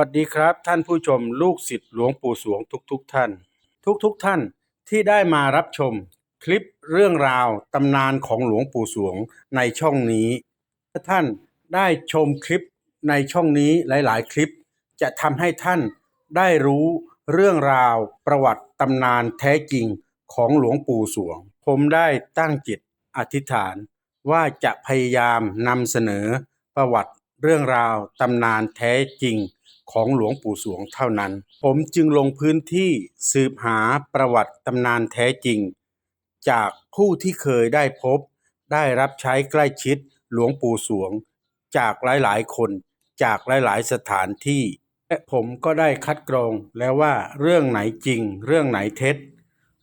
วัสดีครับท่านผู้ชมลูกศิษย์หลวงปู่สวงทุกๆทท่าน ทุกๆทท่านที่ได้มารับชม คลิปเรื่องราวตำนานของหลวงปู่สวงในช่องนี้ถ้าท่านได้ชมคลิปในช่องนี้หลาย ๆ คลิป จะทำให้ท่านได้รู้เรื่องราวประวัติตำนานแท้จริงของหลวงปู่สวง ผมได้ตั้งจิตอธิษฐาน ว่าจะพยายามนำเสนอประวัติเรื่องราวตำนานแท้จริง ของหลวงปู่สวงเท่านั้น ผมจึงลงพื้นที่สืบหาประวัติตำนานแท้จริง จากผู้ที่เคยได้พบ ได้รับใช้ใกล้ชิดหลวงปู่สวง จากหลายๆ คน จากหลายๆ สถานที่ และผมก็ได้คัดกรองแล้วว่าเรื่องไหนจริง เรื่องไหนเท็จ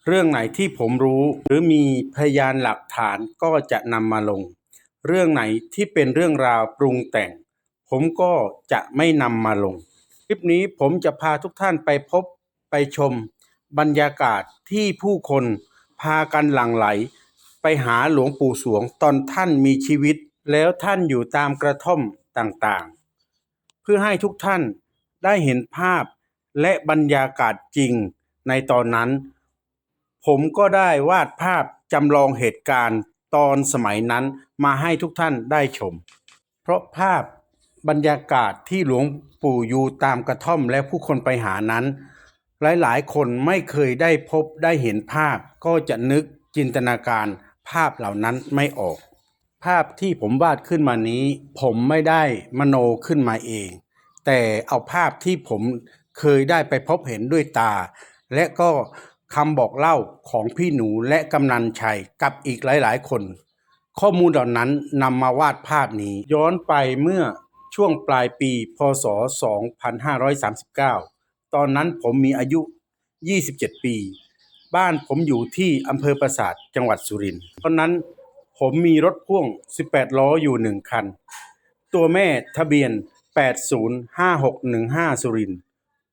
เรื่องไหนที่ผมรู้ หรือมีพยานหลักฐานก็จะนำมาลง เรื่องไหนที่เป็นเรื่องราวปรุงแต่ง ผมก็จะไม่นำมาลง ลิปนี้ผมจะพาทุกท่านไปพบไปชม บรรยากาศที่ผู้คนพากันหลั่งไหล ไปหาหลวงปู่สวงตอนท่านมีชีวิต แล้วท่านอยู่ตามกระท่อมต่างๆ เพื่อให้ทุกท่านได้เห็นภาพและบรรยากาศจริงในตอนนั้น ผมก็ได้วาดภาพจำลองเหตุการณ์ตอนสมัยนั้นมาให้ทุกท่านได้ชม เพราะภาพ บรรยากาศที่หลวงปู่อยู่ตามกระท่อมและผู้คนไปหานั้น หลายๆ คนไม่เคยได้พบได้เห็นภาพ ก็จะนึกจินตนาการภาพเหล่านั้นไม่ออก ภาพที่ผมวาดขึ้นมานี้ ผมไม่ได้มโนขึ้นมาเอง แต่เอาภาพที่ผมเคยได้ไปพบเห็นด้วยตา และก็คำบอกเล่าของพี่หนูและกำนันชัยกับอีกหลาย ๆ คน ข้อมูลเหล่านั้นนำมาวาดภาพนี้ ย้อนไปเมื่อ ช่วงปลายปี พศ 2539 ตอนนั้นผมมีอายุ 27 ปี บ้านผมอยู่ที่อำเภอปราสาทจังหวัดสุรินทร์ตอนนั้นผมมีรถพ่วง 18 ล้ออยู่หนึ่งคัน ตัวแม่ทะเบียน 805615 สุรินทร์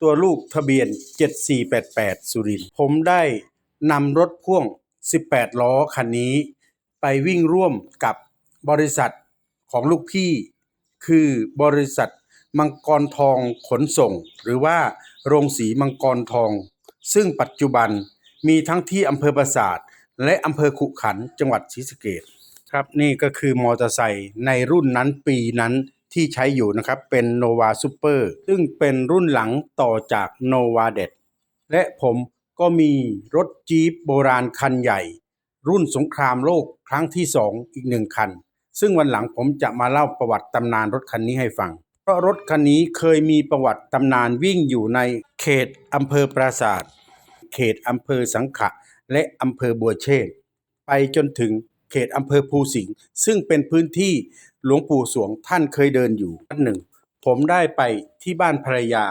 ตัวลูกทะเบียน 7488 สุรินทร์ ผมได้นำรถพ่วง 18 ล้อคันนี้ ไปวิ่งร่วมกับบริษัทของลูกพี่ คือบริษัทมังกรทองขนส่ง หรือว่าโรงสีมังกรทอง ซึ่งปัจจุบันมีทั้งที่อำเภอปราสาท และอำเภอขุขันจังหวัดศรีสะเกษครับนี่ก็คือมอเตอร์ไซค์ในรุ่นนั้นปีนั้นที่ใช้อยู่นะครับเป็น Nova Super ซึ่งเป็นรุ่นหลังต่อจาก Nova d e d และผมก็มีรถจี๊ปโบราณคันใหญ่ รุ่นสงครามโลกครั้งที่สองอีกหนึ่งคัน ซึ่งวันหลังผมจะมาเล่าประวัติตำนานรถคันนี้ให้ฟัง เพราะรถคันนี้เคยมีประวัติตำนานวิ่งอยู่ในเขตอำเภอปราศาสาทเขตอำเภอสังขะ และอำเภอบัวเชษไปจนถึงเขตอำเภอภูสิงห์ซึ่งเป็นพื้นที่หลวงปู่สวงท่านเคยเดินอยู่วันหนึ่ง ผมได้ไปที่บ้านภรรยา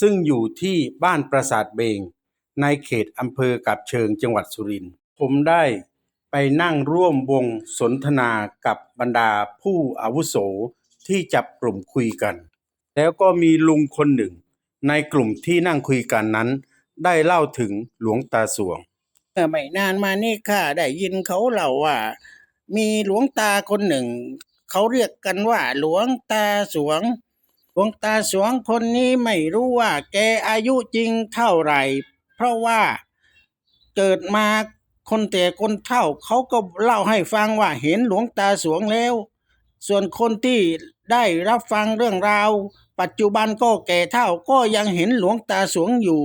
ซึ่งอยู่ที่บ้านปราสาทเบง ในเขตอำเภอกับเชิงจังหวัดสุรินทร์ผมได้ ไปนั่งร่วมวงสนทนากับบรรดาผู้อาวุโสที่จับกลุ่มคุยกัน แล้วก็มีลุงคนหนึ่ง ในกลุ่มที่นั่งคุยกันนั้น ได้เล่าถึงหลวงตาสวงเมื่อไม่นานมานี่ข้าได้ยินเขาเล่าว่า มีหลวงตาคนหนึ่ง เขาเรียกกันว่า หลวงตาสวง หลวงตาสวงคนนี้ไม่รู้ว่า แกอายุจริงเท่าไหร่ เพราะว่าเกิดมา คนแต่คนเฒ่าเขาก็เล่าให้ฟังว่าเห็นหลวงตาสวงแล้ว ส่วนคนที่ได้รับฟังเรื่องราว ปัจจุบันก็แก่เฒ่าก็ยังเห็นหลวงตาสวงอยู่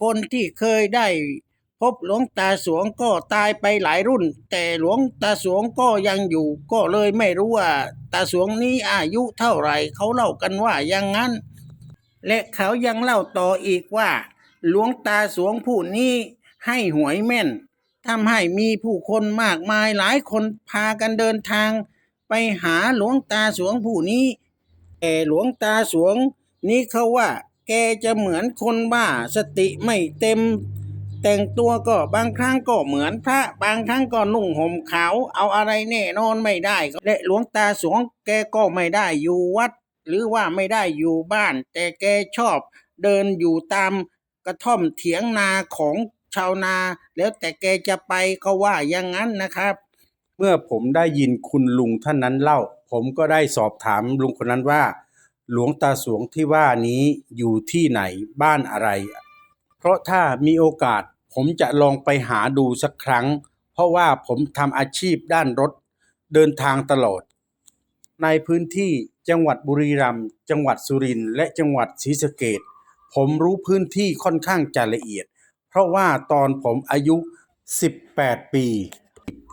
คนที่เคยได้พบหลวงตาสวงก็ตายไปหลายรุ่น แต่หลวงตาสวงก็ยังอยู่ ก็เลยไม่รู้ว่า ตาสวงนี้อายุเท่าไหร่เขาเล่ากันว่าอย่างนั้น และเขายังเล่าต่ออีกว่า หลวงตาสวงผู้นี้ให้หวยแม่น ทำให้มีผู้คนมากมายหลายคนพากันเดินทาง ไปหาหลวงตาสวงผู้นี้แต่หลวงตาสวงนี้เขาว่า แกจะเหมือนคนบ้าสติไม่เต็ม แต่งตัวก็บางครั้งก็เหมือนพระบางครั้งก็นุ่งห่มขาวเอาอะไรแน่นอนไม่ได้ และหลวงตาสวงแกก็ไม่ได้อยู่วัด หรือว่าไม่ได้อยู่บ้าน แต่แกชอบเดินอยู่ตามกระท่อมเถียงนาของ ชาวนา แล้วแต่แกจะไปก็ว่าอย่างนั้นนะครับ เมื่อผมได้ยินคุณลุงท่านนั้นเล่า ผมก็ได้สอบถามลุงคนนั้นว่า หลวงตาสวงที่ว่านี้อยู่ที่ไหนบ้านอะไร เพราะถ้ามีโอกาสผมจะลองไปหาดูสักครั้ง เพราะว่าผมทำอาชีพด้านรถ เดินทางตลอด ในพื้นที่จังหวัดบุรีรัมย์จังหวัดสุรินทร์และจังหวัดศรีสะเกษผมรู้พื้นที่ค่อนข้างจะละเอียด เพราะว่าตอนผมอายุ 18 ปี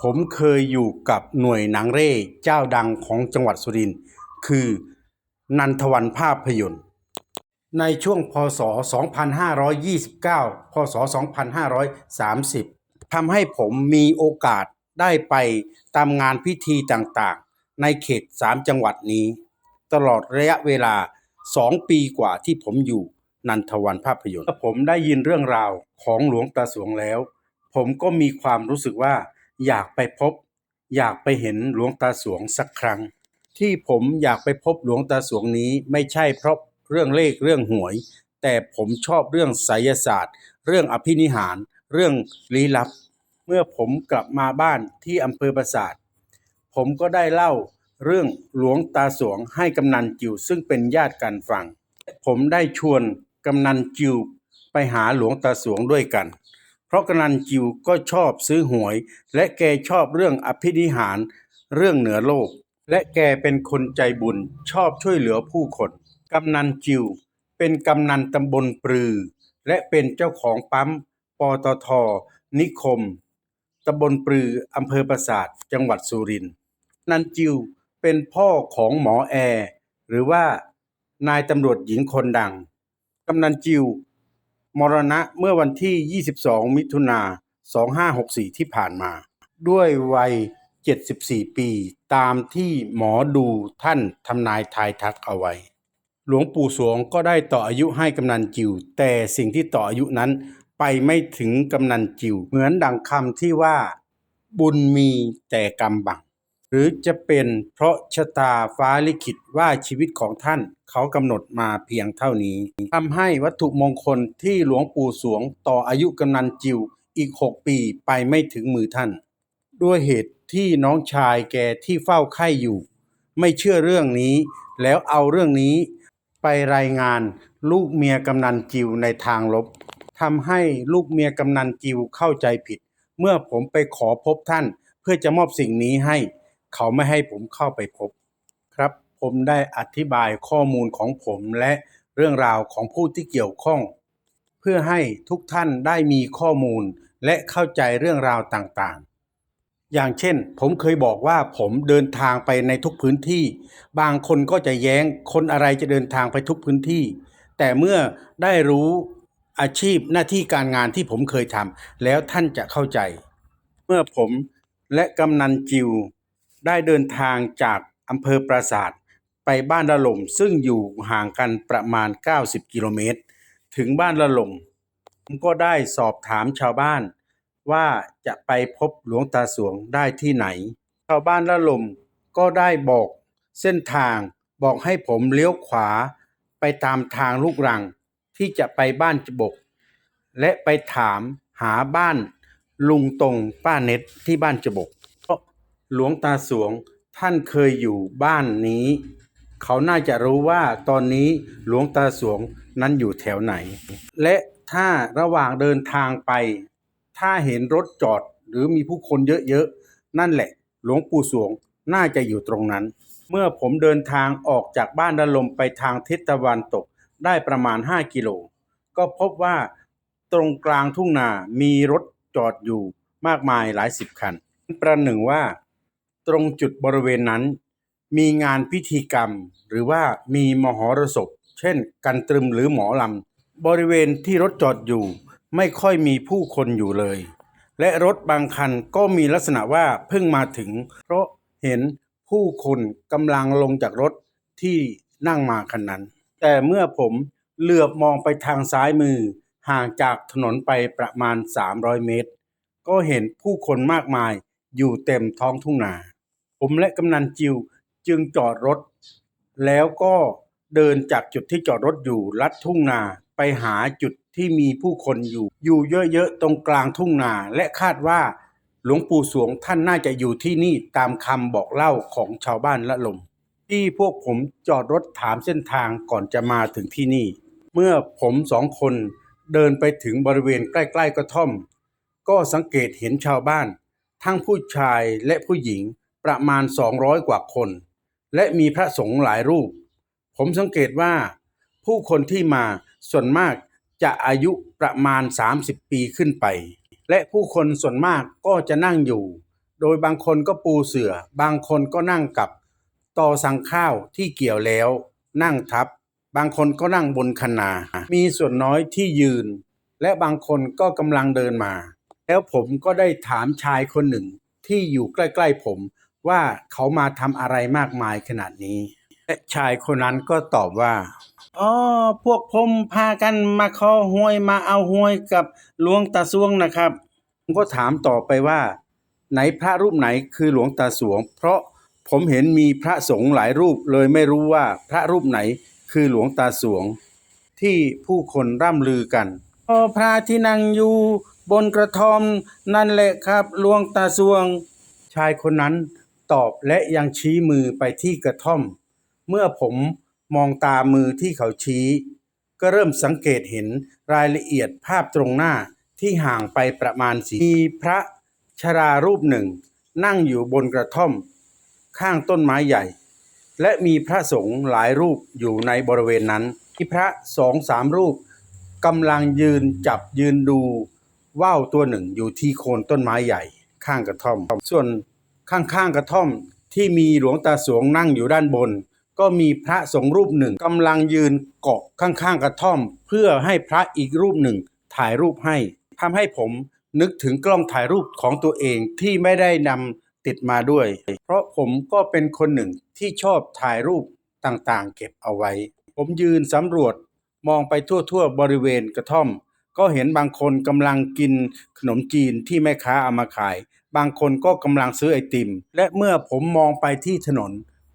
ผมเคยอยู่กับหน่วยหนังเร่เจ้าดังของจังหวัดสุรินทร์คือนันทวันภาพยนตร์ ในช่วงพศ 2529 พศ 2530 ทำให้ผมมีโอกาสได้ไปตามงานพิธีต่างๆ ในเขต 3 จังหวัดนี้ ตลอดระยะเวลา 2 ปีกว่าที่ผมอยู่ นันทวันภาพยนตร์ผมได้ยินเรื่องราวของหลวงตาสวงแล้ว ผมก็มีความรู้สึกว่า อยากไปพบ อยากไปเห็นหลวงตาสวงสักครั้ง ที่ผมอยากไปพบหลวงตาสวงนี้ไม่ใช่เพราะเรื่องเลขเรื่องหวย แต่ผมชอบเรื่องไสยศาสตร์ เรื่องอภินิหาร เรื่องลี้ลับ เมื่อผมกลับมาบ้านที่อำเภอปราสาทผมก็ได้เล่าเรื่องหลวงตาสวงให้กำนันจิ๋วซึ่งเป็นญาติกันฟัง ผมได้ชวน กำนันจิวไปหาหลวงตาสวงด้วยกัน เพราะกำนันจิวก็ชอบซื้อหวย และแกชอบเรื่องอภินิหาร เรื่องเหนือโลก และแกเป็นคนใจบุญชอบช่วยเหลือผู้คนกำนันจิวเป็นกำนันตำบลปรือ และเป็นเจ้าของปั๊มปตทนิคมตำบลปรืออำเภอปราสาทจังหวัดสุรินทร์นันจิวเป็นพ่อของหมอแอร์หรือว่านายตำรวจหญิงคนดัง กำนันจิว มรณะเมื่อวันที่ 22 มิถุนา 2564 ที่ผ่านมา ด้วยวัย 74 ปี ตามที่หมอดูท่านทำนายทายทักเอาไว้ หลวงปู่สวงก็ได้ต่ออายุให้กำนันจิว แต่สิ่งที่ต่ออายุนั้นไปไม่ถึงกำนันจิว เหมือนดังคำที่ว่าบุญมีแต่กรรมบัง หรือจะเป็นเพราะชะตาฟ้าลิขิตว่าชีวิตของท่านเขากำหนดมาเพียงเท่านี้ทำให้วัตถุมงคลที่หลวงปู่สวงต่ออายุกำนันจิวอีก 6 ปีไปไม่ถึงมือท่าน ด้วยเหตุที่น้องชายแกที่เฝ้าไข้อยู่ ไม่เชื่อเรื่องนี้ แล้วเอาเรื่องนี้ไปรายงานลูกเมียกำนันจิวในทางลบทำให้ลูกเมียกำนันจิวเข้าใจผิด เมื่อผมไปขอพบท่านเพื่อจะมอบสิ่งนี้ให้ เขาไม่ให้ผมเข้าไปพบครับ ผมได้อธิบายข้อมูลของผมและเรื่องราวของผู้ที่เกี่ยวข้อง เพื่อให้ทุกท่านได้มีข้อมูลและเข้าใจเรื่องราวต่างๆ อย่างเช่น ผมเคยบอกว่าผมเดินทางไปในทุกพื้นที่ บางคนก็จะแย้งคนอะไรจะเดินทางไปทุกพื้นที่ แต่เมื่อได้รู้อาชีพหน้าที่การงานที่ผมเคยทำแล้วท่านจะเข้าใจ เมื่อผมและกำนันจิว ได้เดินทางจากอำเภอปราสาทไปบ้านละหล่มซึ่งอยู่ห่างกันประมาณ 90 กิโลเมตร ถึงบ้านละหล่มผมก็ได้สอบถามชาวบ้าน ว่าจะไปพบหลวงตาสวงได้ที่ไหน ชาวบ้านละหล่มก็ได้บอกเส้นทางบอกให้ผมเลี้ยวขวาไปตามทางลูกรังที่จะไปบ้านจบก และไปถามหาบ้านลุงตรงป้าเน็ตที่บ้านจบก หลวงตาสวงท่านเคยอยู่บ้านนี้ เขาน่าจะรู้ว่าตอนนี้หลวงตาสวงนั้นอยู่แถวไหน และถ้าระหว่างเดินทางไป ถ้าเห็นรถจอดหรือมีผู้คนเยอะๆ นั่นแหละ หลวงปู่สวงน่าจะอยู่ตรงนั้น เมื่อผมเดินทางออกจากบ้านดลมไปทางทิศตะวันตกได้ประมาณ 5 กิโล ก็พบว่าตรงกลางทุ่งนามีรถจอดอยู่มากมายหลายสิบคัน ประหนึ่งว่า ตรงจุดบริเวณนั้น มีงานพิธีกรรม หรือว่ามีมหรสพ เช่น กันตรึมหรือหมอลำ บริเวณที่รถจอดอยู่ ไม่ค่อยมีผู้คนอยู่เลย และรถบางคันก็มีลักษณะว่าเพิ่งมาถึง เพราะเห็นผู้คนกำลังลงจากรถที่นั่งมาคันนั้น แต่เมื่อผมเหลือบมองไปทางซ้ายมือ ห่างจากถนนไปประมาณ 300 เมตร ก็เห็นผู้คนมากมายอยู่เต็มท้องทุ่งนา ผมและกำนันจิวจึงจอดรถ แล้วก็เดินจากจุดที่จอดรถอยู่ลัดทุ่งนาไปหาจุดที่มีผู้คนอยู่ อยู่เยอะๆตรงกลางทุ่งนาและคาดว่า หลวงปู่สวงท่านน่าจะอยู่ที่นี่ตามคำบอกเล่าของชาวบ้านละลม ที่พวกผมจอดรถถามเส้นทางก่อนจะมาถึงที่นี่ เมื่อผมสองคนเดินไปถึงบริเวณใกล้ๆกระท่อม ก็สังเกตเห็นชาวบ้าน ทั้งผู้ชายและผู้หญิง ประมาณ 200 กว่าคน และมีพระสงฆ์หลายรูป ผมสังเกตว่า ผู้คนที่มาส่วนมากจะอายุประมาณ 30 ปีขึ้นไป และผู้คนส่วนมากก็จะนั่งอยู่ โดยบางคนก็ปูเสือ่อ บางคนก็นั่งกับตอสั่งข้าวที่เกี่ยวแล้ว นั่งทับ บางคนก็นั่งบนคนา มีส่วนน้อยที่ยืน และบางคนก็กำลังเดินมา แล้วผมก็ได้ถามชายคนหนึ่งที่อยู่ใกล้ ๆ ผม ว่าเขามาทำอะไรมากมายขนาดนี้และชายคนนั้นก็ตอบว่า อ๋อ พวกผมพากันมาขอหวยมาเอาหวยกับหลวงตาสวงนะครับผมก็ถามต่อไปว่า ไหนพระรูปไหนคือหลวงตาสวง เพราะผมเห็นมีพระสงฆ์หลายรูปเลยไม่รู้ว่าพระรูปไหนคือหลวงตาสวง ที่ผู้คนร่ำลือกันอ๋อพระที่นั่งอยู่บนกระท่อมนั่นแหละครับหลวงตาสวง ชายคนนั้น ตอบและยังชี้มือไปที่กระท่อม เมื่อผมมองตามมือที่เขาชี้ ก็เริ่มสังเกตเห็นรายละเอียดภาพตรงหน้าที่ห่างไปประมาณสีมีพระชรารูปหนึ่ง นั่งอยู่บนกระท่อม ข้างต้นไม้ใหญ่ และมีพระสงฆ์หลายรูปอยู่ในบริเวณนั้น ที่พระสองสามรูปกำลังยืนจับยืนดูว่าวตัวหนึ่งอยู่ที่โคนต้นไม้ใหญ่ ข้างกระท่อม ส่วน ข้างๆกระท่อมที่มีหลวงตาสวงนั่งอยู่ด้านบน ก็มีพระสงฆ์รูปหนึ่งกำลังยืนเกาะข้างๆกระท่อม เพื่อให้พระอีกรูปหนึ่งถ่ายรูปให้ทำให้ผมนึกถึงกล้องถ่ายรูปของตัวเองที่ไม่ได้นำติดมาด้วย เพราะผมก็เป็นคนหนึ่งที่ชอบถ่ายรูปต่างๆ เก็บเอาไว้ ผมยืนสำรวจมองไปทั่วๆบริเวณกระท่อม ก็เห็นบางคนกำลังกินขนมจีนที่แม่ค้าเอามาขาย บางคนก็กำลังซื้อไอติม และเมื่อผมมองไปที่ถนน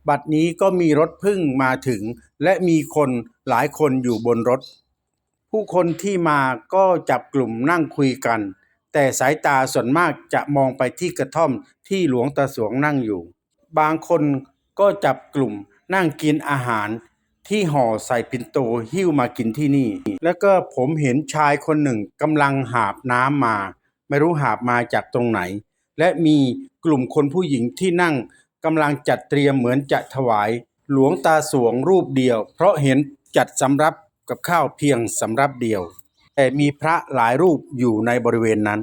บัดนี้ก็มีรถพึ่งมาถึง และมีคนหลายคนอยู่บนรถ ผู้คนที่มาก็จับกลุ่มนั่งคุยกัน แต่สายตาส่วนมากจะมองไปที่กระท่อมที่หลวงตาสวงนั่งอยู่ บางคนก็จับกลุ่มนั่งกินอาหารที่ห่อใส่ปิ่นโตหิ้วมากินที่นี่ แล้วก็ผมเห็นชายคนหนึ่งกำลังหาบน้ำมา ไม่รู้หาบมาจากตรงไหน และมีกลุ่มคนผู้หญิงที่นั่งกำลังจัดเตรียมเหมือนจะถวาย หลวงตาสวงรูปเดียว เพราะเห็นจัดสำรับกับข้าวเพียงสำรับเดียว แต่มีพระหลายรูปอยู่ในบริเวณนั้น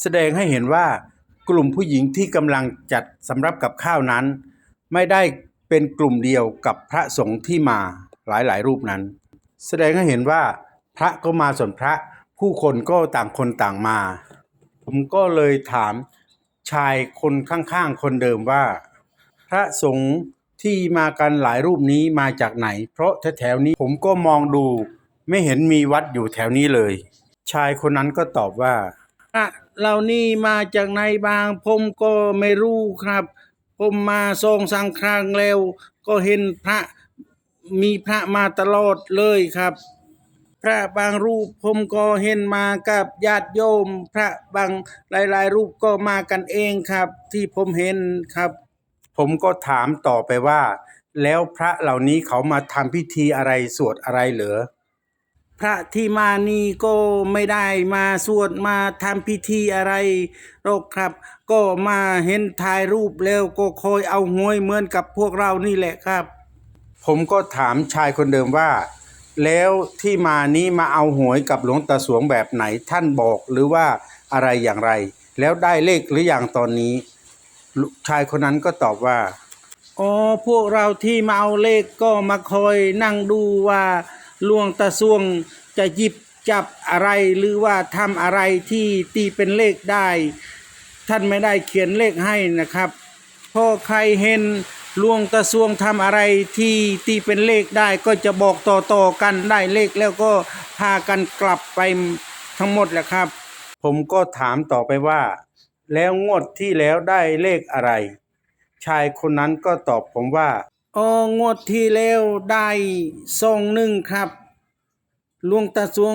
แสดงให้เห็นว่ากลุ่มผู้หญิงที่กำลังจัดสำรับกับข้าวนั้น ไม่ได้เป็นกลุ่มเดียวกับพระสงฆ์ที่มาหลายๆ รูปนั้น แสดงให้เห็นว่าพระก็มาส่วนพระผู้คนก็ต่างคนต่างมา ผมก็เลยถาม ชายคนข้างๆคนเดิมว่า พระสงฆ์ที่มากันหลายรูปนี้มาจากไหน เพราะแถวๆนี้ผมก็มองดูไม่เห็นมีวัดอยู่แถวนี้เลย ชายคนนั้นก็ตอบว่าพระเหล่านี้มาจากไหนบาง ผมก็ไม่รู้ครับ ผมมาทรงสังครั้งแล้ว ก็เห็นพระมีพระมาตลอดเลยครับ พระบางรูปผมก็เห็นมากับญาติโยม พระบางหลายๆ รูปก็มากันเองครับ ที่ผมเห็นครับ ผมก็ถามต่อไปว่า แล้วพระเหล่านี้เขามาทำพิธีอะไรสวดอะไรเหรอพระที่มานี่ก็ไม่ได้มาสวดมาทำพิธีอะไรหรอกครับ ก็มาเห็นถ่ายรูปแล้วก็คอยเอาหวยเหมือนกับพวกเรานี่แหละครับ ผมก็ถามชายคนเดิมว่า แล้วที่มานี้มาเอาหวยกับหลวงตาสวงแบบไหนท่านบอกหรือว่าอะไรอย่างไร แล้วได้เลขหรืออยังตอนนี้ชายคนนั้นก็ตอบว่าอ๋อพวกเราที่มาเอาเลขก็มาคอยนั่งดูว่าหลวงตาสวงจะหยิบจับอะไรหรือว่าทำอะไรที่ตีเป็นเลขได้ ท่านไม่ได้เขียนเลขให้นะครับ พอใครเห็น ลวงตาสวงทำอะไรที่ตีเป็นเลขได้ก็จะบอกต่อๆกันได้เลขแล้วก็พากันกลับไปทั้งหมดแหละครับ ผมก็ถามต่อไปว่า แล้วงวดที่แล้วได้เลขอะไร ชายคนนั้นก็ตอบผมว่าอ๋องวดที่แล้วได้ซองหนึ่งครับหลวงตาสวง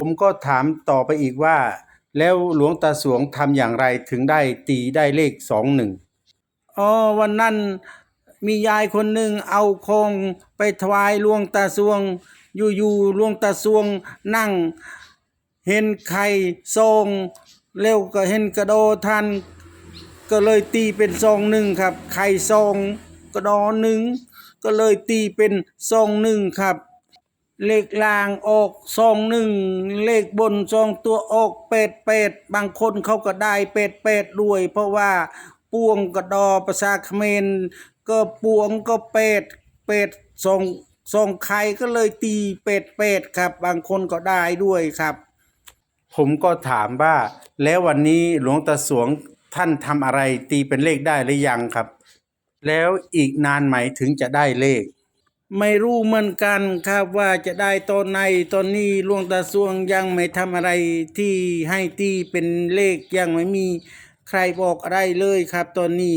ผมก็ถามต่อไปอีกว่า แล้วหลวงตาสวงทำอย่างไรถึงได้ตีได้เลขสองหนึ่ง อ๋อวันนั้นมียายคนหนึ่งเอาคงไปถวายหลวงตาสวง อยู่ๆหลวงตาสวงนั่ง เห็นไข่ทรงเร็วก็เห็นกระโดทัน ก็เลยตีเป็นซองหนึ่งครับ ไข่ซองกระดอหนึ่งก็เลยตีเป็นซองหนึ่งครับ เลขล่างออกซองหนึ่งเลขบนซองตัวออกเป็ดเป็ดบางคนเขาก็ได้เป็ดเป็ดด้วย เพราะว่า ปวงกระดอภาษาเขมรก็ปวงก็เป็ดเป็ดซองซองไข่ก็เลยตีเป็ดเป็ดครับ บางคนก็ได้ด้วยครับ ผมก็ถามว่า แล้ววันนี้หลวงตาสวงท่านทำอะไรตีเป็นเลขได้หรือยังครับ แล้วอีกนานไหมถึงจะได้เลข ไม่รู้เหมือนกันครับว่าจะได้ตอนไหนตอนนี้หลวงตาสวงยังไม่ทำอะไรที่ให้ตีเป็นเลขยังไม่มี ใครบอกอะไรเลยครับ ตอนนี้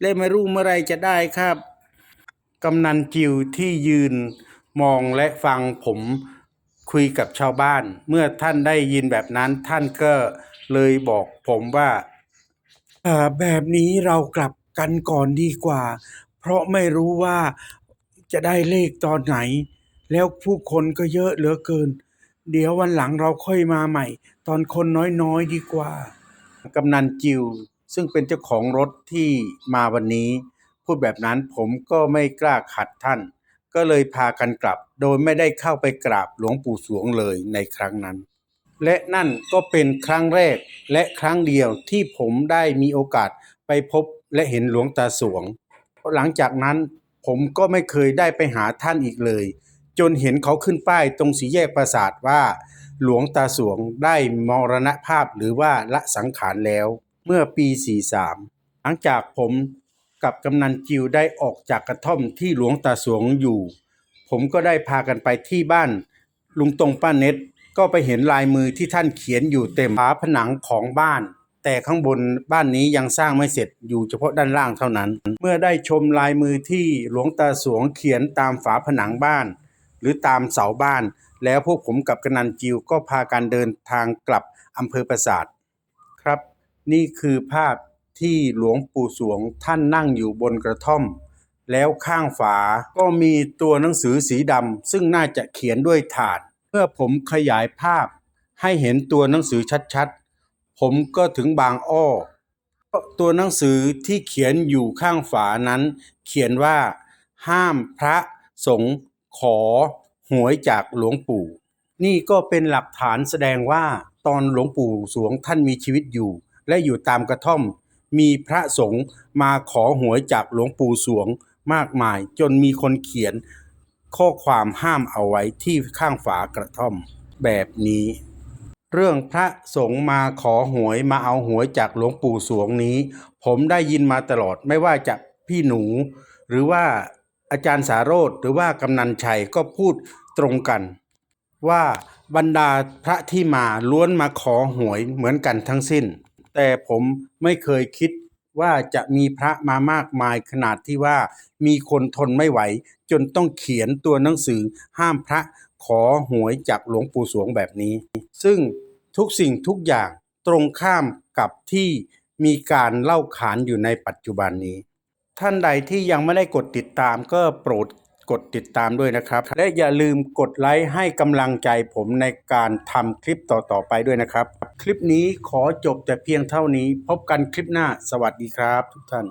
และไม่รู้เมื่อไรจะได้ครับ กำนันจิวที่ยืนมองและฟังผมคุยกับชาวบ้าน เมื่อท่านได้ยินแบบนั้นท่านก็เลยบอกผมว่าแบบนี้เรากลับกันก่อนดีกว่า เพราะไม่รู้ว่าจะได้เลขตอนไหน แล้วผู้คนก็เยอะเหลือเกิน เดี๋ยววันหลังเราค่อยมาใหม่ ตอนคนน้อยๆดีกว่า กำนันจิว ซึ่งเป็นเจ้าของรถที่มาวันนี้ พูดแบบนั้นผมก็ไม่กล้าขัดท่าน ก็เลยพากันกลับ โดยไม่ได้เข้าไปกราบหลวงปู่สวงเลยในครั้งนั้น และนั่นก็เป็นครั้งแรกและครั้งเดียวที่ผมได้มีโอกาสไปพบและเห็นหลวงตาสวง หลังจากนั้นผมก็ไม่เคยได้ไปหาท่านอีกเลย จนเห็นเขาขึ้นป้ายตรงสีแยกปราสาทว่า หลวงตาสวงได้มรณภาพหรือว่าละสังขารแล้ว เมื่อปี 43 หลังจากผมกับกำนันจิวได้ออกจากกระท่อมที่หลวงตาสวงอยู่ ผมก็ได้พากันไปที่บ้าน ลุงตรงป้าเน็ตก็ไปเห็นลายมือที่ท่านเขียนอยู่เต็มฝาผนังของบ้าน แต่ข้างบนบ้านนี้ยังสร้างไม่เสร็จอยู่เฉพาะด้านล่างเท่านั้น เมื่อได้ชมลายมือที่หลวงตาสวงเขียนตามฝาผนังบ้าน หรือตามเสาบ้าน แล้วพวกผมกับกนันจิวก็พากันเดินทางกลับอำเภอปราสาทครับ นี่คือภาพที่หลวงปู่สวงท่านนั่งอยู่บนกระท่อม แล้วข้างฝาก็มีตัวหนังสือสีดำซึ่งน่าจะเขียนด้วยถาดเมื่อผมขยายภาพให้เห็นตัวหนังสือชัดๆ ผมก็ถึงบางอ้อ ตัวหนังสือที่เขียนอยู่ข้างฝานั้น เขียนว่า ห้ามพระสงฆ์ ขอหวยจากหลวงปู่ นี่ก็เป็นหลักฐานแสดงว่าตอนหลวงปู่สวงท่านมีชีวิตอยู่ และอยู่ตามกระท่อม มีพระสงฆ์มาขอหวยจากหลวงปู่สวงมากมาย จนมีคนเขียน ข้อความห้ามเอาไว้ที่ข้างฝากระท่อม แบบนี้ เรื่องพระสงฆ์มาขอหวยมาเอาหวยจากหลวงปู่สวงนี้ ผมได้ยินมาตลอดไม่ว่าจากพี่หนู หรือว่า อาจารย์สาโรธหรือว่ากำนันชัยก็พูดตรงกัน ว่าบรรดาพระที่มาล้วนมาขอหวยเหมือนกันทั้งสิ้น แต่ผมไม่เคยคิดว่าจะมีพระมามากมายขนาดที่ว่ามีคนทนไม่ไหว จนต้องเขียนตัวหนังสือห้ามพระขอหวยจากหลวงปู่สวงแบบนี้ ซึ่งทุกสิ่งทุกอย่างตรงข้ามกับที่มีการเล่าขานอยู่ในปัจจุบันนี้ ท่านใดที่ยังไม่ได้กดติดตามก็โปรดกดติดตามด้วยนะครับ และอย่าลืมกดไลค์ให้กำลังใจผมในการทำคลิปต่อๆไปด้วยนะครับ คลิปนี้ขอจบแต่เพียงเท่านี้ พบกันคลิปหน้าสวัสดีครับทุกท่าน